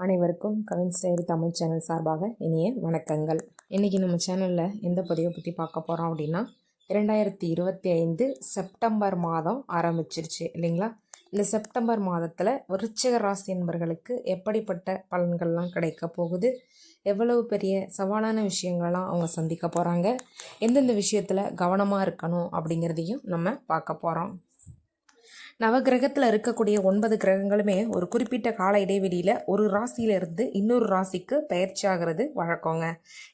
அனைவருக்கும் Kavin style Tamil channel சார்பாக இனிய வணக்கங்கள். இன்றைக்கி நம்ம சேனலில் எந்த பதிவை பற்றி பார்க்க போகிறோம் அப்படின்னா இரண்டாயிரத்தி இருபத்தி ஐந்து செப்டம்பர் மாதம் ஆரம்பிச்சிருச்சு இல்லைங்களா? இந்த செப்டம்பர் மாதத்தில் விருச்சிக ராசி என்பர்களுக்கு எப்படிப்பட்ட பலன்கள்லாம் கிடைக்க போகுது? எவ்வளவு பெரிய சவாலான விஷயங்கள்லாம் அவங்க சந்திக்க போகிறாங்க எந்தெந்த விஷயத்தில் கவனமாக இருக்கணும் அப்படிங்கிறதையும் நம்ம பார்க்க போகிறோம் நவகிரகத்தில் இருக்கக்கூடிய ஒன்பது கிரகங்களுமே ஒரு குறிப்பிட்ட கால இடைவெளியில் ஒரு ராசியிலிருந்து இன்னொரு ராசிக்கு பயிற்சி ஆகிறது வழக்கங்க.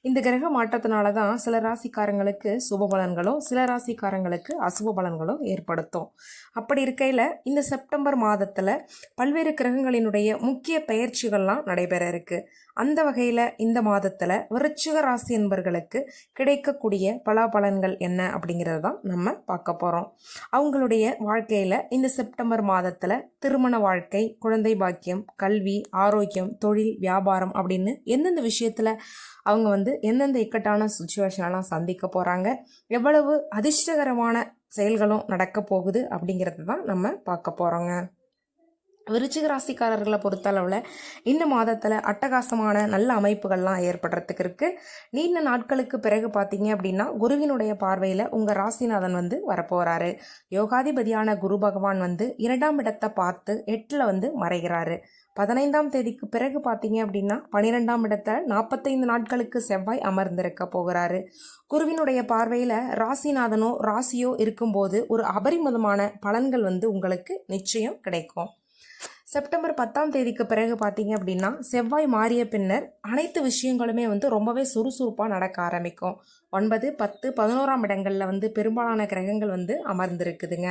இந்த கிரக மாற்றத்தினால தான் சில ராசிக்காரங்களுக்கு சுப பலன்களும் சில ராசிக்காரங்களுக்கு அசுப பலன்களும் ஏற்படுத்தும். அப்படி இருக்கையில் இந்த செப்டம்பர் மாதத்தில் பல்வேறு கிரகங்களினுடைய முக்கிய பயிற்சிகள்லாம் நடைபெற இருக்கு. அந்த வகையில் இந்த மாதத்தில் விருச்சிக ராசி என்பர்களுக்கு கிடைக்கக்கூடிய பலாபலன்கள் என்ன அப்படிங்கிறது தான் நம்ம பார்க்க போகிறோம் அவங்களுடைய வாழ்க்கையில் இந்த செப்டம்பர் மாதத்தில் திருமண வாழ்க்கை குழந்தை பாக்கியம் கல்வி ஆரோக்கியம் தொழில் வியாபாரம் அப்படின்னு எந்தெந்த விஷயத்தில் அவங்க வந்து எந்தெந்த இக்கட்டான சுச்சுவேஷனெல்லாம் சந்திக்க போகிறாங்க எவ்வளவு அதிர்ஷ்டகரமான செயல்களும் நடக்க போகுது அப்படிங்கிறத தான் நம்ம பார்க்க போகிறோங்க விருச்சிக ராசிக்காரர்களை பொறுத்தளவில் இந்த மாதத்தில் அட்டகாசமான நல்ல அமைப்புகள்லாம் ஏற்படுறதுக்கு இருக்குது நீண்ட நாட்களுக்கு பிறகு பார்த்தீங்க அப்படின்னா குருவினுடைய பார்வையில் உங்கள் ராசிநாதன் வந்து வரப்போகிறாரு யோகாதிபதியான குரு பகவான் வந்து இரண்டாம் இடத்தை பார்த்து எட்டில் வந்து மறைகிறாரு. பதினைந்தாம் தேதிக்கு பிறகு பார்த்தீங்க அப்படின்னா பன்னிரெண்டாம் இடத்துல நாற்பத்தைந்து நாட்களுக்கு செவ்வாய் அமர்ந்திருக்க போகிறாரு. குருவினுடைய பார்வையில் ராசிநாதனோ ராசியோ இருக்கும்போது ஒரு அபரிமிதமான பலன்கள் வந்து உங்களுக்கு நிச்சயம் கிடைக்கும். செப்டம்பர் பத்தாம் தேதிக்கு பிறகு பார்த்தீங்க அப்படின்னா செவ்வாய் மாறிய பின்னர் அனைத்து விஷயங்களுமே வந்து ரொம்பவே சுறுசுறுப்பாக நடக்க ஆரம்பிக்கும். ஒன்பது பத்து பதினோராம் இடங்களில் வந்து பெரும்பாலான கிரகங்கள் வந்து அமர்ந்திருக்குதுங்க.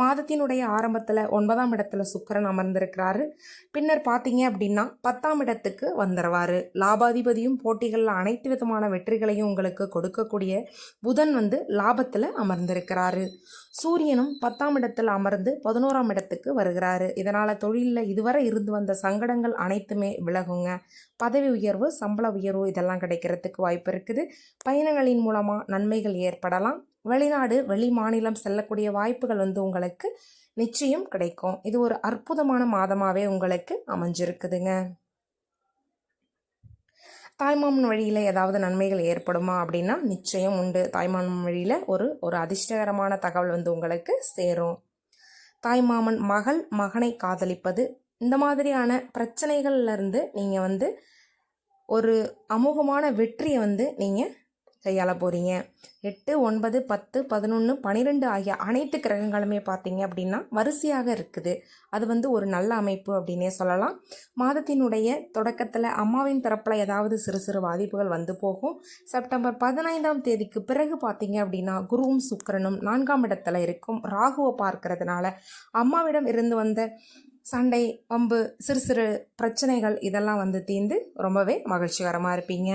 மாதத்தினுடைய ஆரம்பத்தில் ஒன்பதாம் இடத்துல சுக்கரன் அமர்ந்திருக்கிறாரு. பின்னர் பார்த்தீங்க அப்படின்னா பத்தாம் இடத்துக்கு வந்துடுவார் லாபாதிபதியும் போட்டிகளில் அனைத்து விதமான வெற்றிகளையும் உங்களுக்கு கொடுக்கக்கூடிய புதன் வந்து லாபத்தில் அமர்ந்திருக்கிறாரு. சூரியனும் பத்தாம் இடத்தில் அமர்ந்து பதினோராம் இடத்துக்கு வருகிறாரு. இதனால் தொழில் தொழிலில் இதுவரை இருந்து வந்த சங்கடங்கள் அனைத்துமே விலகுங்க. பதவி உயர்வு சம்பள உயர்வு இதெல்லாம் கிடைக்கிறதுக்கு வாய்ப்பு இருக்குது. பயணங்களின் மூலமாக நன்மைகள் ஏற்படலாம். வெளிநாடு வெளி மாநிலம் செல்லக்கூடிய வாய்ப்புகள் வந்து உங்களுக்கு நிச்சயம் கிடைக்கும். இது ஒரு அற்புதமான மாதமாகவே உங்களுக்கு அமைஞ்சிருக்குதுங்க. தாய்மாமன் வழியில் ஏதாவது நன்மைகள் ஏற்படுமா அப்படின்னா நிச்சயம் உண்டு. தாய்மாமன் வழியில் ஒரு ஒரு அதிர்ஷ்டகரமான தகவல் வந்து உங்களுக்கு சேரும். தாய்மாமன் மகள் மகனை காதலிப்பது. இந்த மாதிரியான பிரச்சனைகள்லேருந்து நீங்கள் வந்து ஒரு அமோகமான வெற்றியை வந்து நீங்கள் கையாள போகிறீங்க எட்டு ஒன்பது பத்து பதினொன்று பன்னிரெண்டு ஆகிய அனைத்து கிரகங்களுமே பார்த்தீங்க அப்படின்னா வரிசையாக இருக்குது. அது வந்து ஒரு நல்ல அமைப்பு அப்படின்னே சொல்லலாம். மாதத்தினுடைய தொடக்கத்தில் அம்மாவின் தரப்பில் ஏதாவது சிறு சிறு பாதிப்புகள் வந்து போகும். செப்டம்பர் பதினைந்தாம் தேதிக்கு பிறகு பார்த்தீங்க அப்படின்னா குருவும் சுக்கரனும் நான்காம் இடத்துல இருக்கும். ராகுவை பார்க்கறதுனால அம்மாவிடம் இருந்து வந்த சண்டை வம்பு சிறு சிறு பிரச்சனைகள் இதெல்லாம் வந்து தீர்ந்து ரொம்பவே மகிழ்ச்சிகரமாக இருப்பீங்க.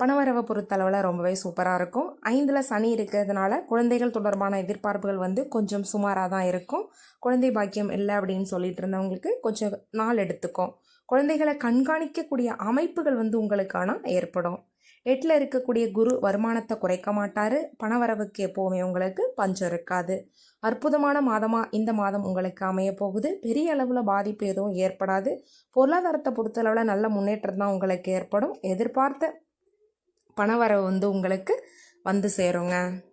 பணவரவை பொறுத்தளவில் ரொம்பவே சூப்பராக இருக்கும். ஐந்தில் சனி இருக்கிறதுனால குழந்தைகள் தொடர்பான எதிர்பார்ப்புகள் வந்து கொஞ்சம் சுமாராக தான் இருக்கும். குழந்தை பாக்கியம் இல்லை அப்படின்னு சொல்லிட்டு இருந்தவங்களுக்கு கொஞ்சம் நாள் எடுத்துக்கும் குழந்தைகளை கண்காணிக்கக்கூடிய அமைப்புகள் வந்து உங்களுக்கான ஏற்படும். எட்டில் இருக்கக்கூடிய குரு வருமானத்தை குறைக்க மாட்டார். பணவரவுக்கு எப்போவுமே உங்களுக்கு பஞ்சம் இருக்காது. அற்புதமான மாதமாக இந்த மாதம் உங்களுக்கு அமைய போகுது. பெரிய அளவில் பாதிப்பு எதுவும் ஏற்படாது. பொருளாதாரத்தை பொறுத்தளவில் நல்ல முன்னேற்றம் தான் உங்களுக்கு ஏற்படும். எதிர்பார்த்த பணவரவு வந்து உங்களுக்கு வந்து சேருங்க.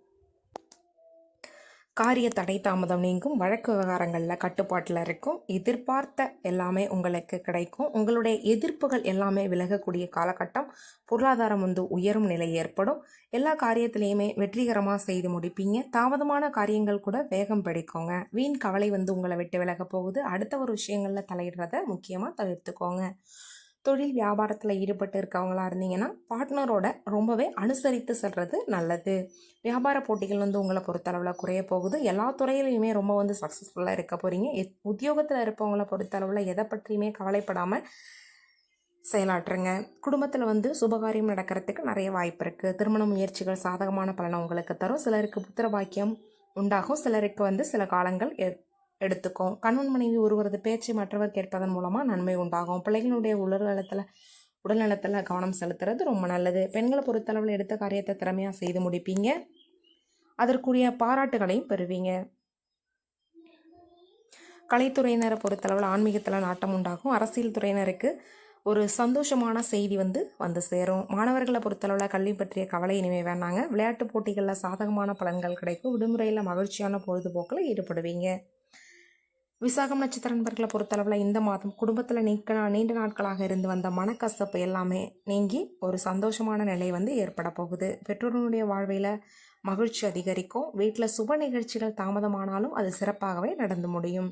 காரிய தடை தாமதம் நீங்கும் வழக்கு விவகாரங்களில் கட்டுப்பாட்டில் இருக்கும். எதிர்பார்த்த எல்லாமே உங்களுக்கு கிடைக்கும். உங்களுடைய எதிர்ப்புகள் எல்லாமே விலகக்கூடிய காலகட்டம். பொருளாதாரம் வந்து உயரும் நிலை ஏற்படும். எல்லா காரியத்திலையுமே வெற்றிகரமாக செய்து முடிப்பீங்க. தாமதமான காரியங்கள் கூட வேகம் பிடிக்குங்க. வீண் கவலை வந்து உங்களை விட்டு விலக போகுது. அடுத்த ஒரு விஷயங்களில் தலையிடுறத முக்கியமாக தவிர்த்துக்கோங்க. தொழில் வியாபாரத்தில் ஈடுபட்டு இருக்கவங்களாக இருந்தீங்கன்னா பார்ட்னரோட ரொம்பவே அனுசரித்து செல்வது நல்லது. வியாபார போட்டிகள் வந்து உங்களை பொறுத்தளவில் குறைய போகுது. எல்லா துறையிலையுமே ரொம்ப வந்து சக்ஸஸ்ஃபுல்லாக இருக்க போகிறீங்க எத் உத்தியோகத்தில் இருப்பவங்களை பொறுத்தளவில் எதை பற்றியுமே கவலைப்படாமல் செயலாற்றுங்க. குடும்பத்தில் வந்து சுபகாரியம் நடக்கிறதுக்கு நிறைய வாய்ப்பு இருக்குது திருமண முயற்சிகள் சாதகமான பலனை உங்களுக்கு தரும். சிலருக்கு புத்திர பாக்கியம் உண்டாகும். சிலருக்கு வந்து சில காலங்கள் எடுத்துக்கும். கணவன் மனைவி ஒருவரது பேச்சை மற்றவர் கேட்பதன் மூலமாக நன்மை உண்டாகும். பிள்ளைகளுடைய உடல்நலத்தில் உடல்நலத்தில் கவனம் செலுத்துறது ரொம்ப நல்லது. பெண்களை பொறுத்தளவில் எடுத்த காரியத்தை திறமையாக செய்து முடிப்பீங்க. அதற்குரிய பாராட்டுகளையும் பெறுவீங்க. கலைத்துறையினரை பொறுத்தளவில் ஆன்மீகத்தில் நாட்டம் உண்டாகும். அரசியல் துறையினருக்கு ஒரு சந்தோஷமான செய்தி வந்து வந்து சேரும். மாணவர்களை பொறுத்தளவில் கல்வி பற்றிய கவலை இனிமே வேணாங்க விளையாட்டு போட்டிகளில் சாதகமான பலன்கள் கிடைக்கும். விடுமுறையில் மகிழ்ச்சியான பொழுதுபோக்கில் ஈடுபடுவீங்க. விசாகம் நட்சத்திர நண்பர்களை பொறுத்தளவில் இந்த மாதம் குடும்பத்தில் நீக்க நீண்ட நாட்களாக இருந்து வந்த மனக்கசப்பு எல்லாமே நீங்கி ஒரு சந்தோஷமான நிலை வந்து ஏற்பட போகுது. பெற்றோர்களுடைய வாழ்வில் மகிழ்ச்சி அதிகரிக்கும். வீட்டில் சுப நிகழ்ச்சிகள் தாமதமானாலும் அது சிறப்பாகவே நடந்து முடியும்.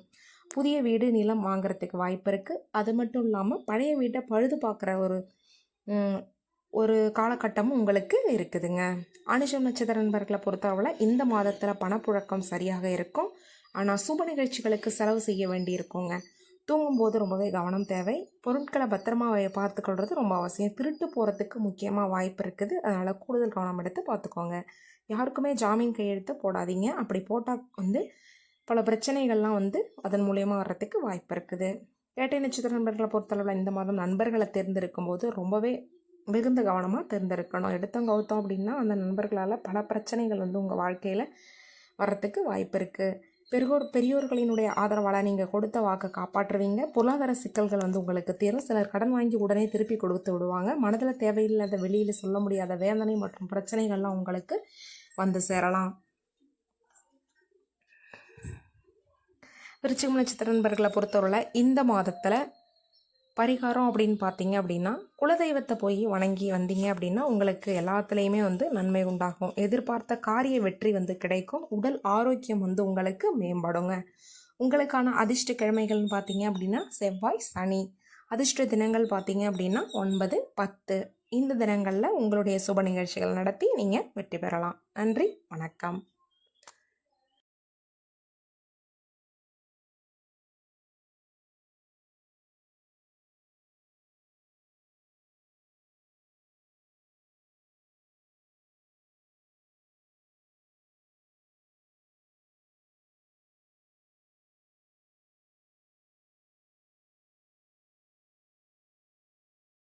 புதிய வீடு நிலம் வாங்குறதுக்கு வாய்ப்பு இருக்குது அது மட்டும் இல்லாமல் பழைய வீட்டை பழுது பார்க்குற ஒரு ஒரு காலகட்டமும் உங்களுக்கு இருக்குதுங்க. அனுஷம் நட்சத்திர நண்பர்களை பொறுத்தளவில் இந்த மாதத்தில் பணப்புழக்கம் சரியாக இருக்கும். ஆனால் சுப நிகழ்ச்சிகளுக்கு செலவு செய்ய வேண்டி இருக்குங்க தூங்கும்போது ரொம்பவே கவனம் தேவை. பொருட்களை பத்திரமா வை- பார்த்துக்கொள்றது ரொம்ப அவசியம். திருட்டு போகிறதுக்கு முக்கியமாக வாய்ப்பு இருக்குது. அதனால் கூடுதல் கவனம் எடுத்து பார்த்துக்கோங்க. யாருக்குமே ஜாமீன் கையெழுத்து போடாதீங்க. அப்படி போட்டால் வந்து பல பிரச்சனைகள்லாம் வந்து அதன் மூலியமாக வர்றதுக்கு வாய்ப்பு இருக்குது. வேட்டை நட்சத்திர நண்பர்களை பொறுத்தளவில் இந்த மாதம் நண்பர்களை தேர்ந்தெடுக்கும் போது ரொம்பவே மிகுந்த கவனமாக தேர்ந்தெடுக்கணும். எடுத்தோம் கவுத்தோம் அப்படின்னா அந்த நண்பர்களால் பல பிரச்சனைகள் வந்து உங்கள் வாழ்க்கையில் வர்றதுக்கு வாய்ப்பு இருக்குது பெரியோர் பெரியோர்களினுடைய ஆதரவால் நீங்கள் கொடுத்த வாக்கை காப்பாற்றுவீங்க. பொருளாதார சிக்கல்கள் வந்து உங்களுக்கு தீரும் சிலர் கடன் வாங்கி உடனே திருப்பி கொடுத்து விடுவாங்க. மனதில் தேவையில்லாத வெளியில் சொல்ல முடியாத வேதனை மற்றும் பிரச்சனைகள்லாம் உங்களுக்கு வந்து சேரலாம். விருச்சிகம் நட்சத்திர நண்பர்களை பொறுத்தவரையில் இந்த மாதத்தில் பரிகாரம் அப்படின்னு பார்த்தீங்க அப்படின்னா குலதெய்வத்தை போய் வணங்கி வந்தீங்க அப்படின்னா உங்களுக்கு எல்லாத்துலேயுமே வந்து நன்மை உண்டாகும். எதிர்பார்த்த காரிய வெற்றி வந்து கிடைக்கும். உடல் ஆரோக்கியம் வந்து உங்களுக்கு மேம்படுங்க. உங்களுக்கான அதிர்ஷ்ட கிழமைகள்னு பார்த்தீங்க அப்படின்னா செவ்வாய் சனி. அதிர்ஷ்ட தினங்கள் பார்த்தீங்க அப்படின்னா ஒன்பது பத்து. இந்த தினங்களில் உங்களுடைய சுப நிகழ்ச்சிகள் நடத்தி நீங்கள் வெற்றி பெறலாம். நன்றி வணக்கம்.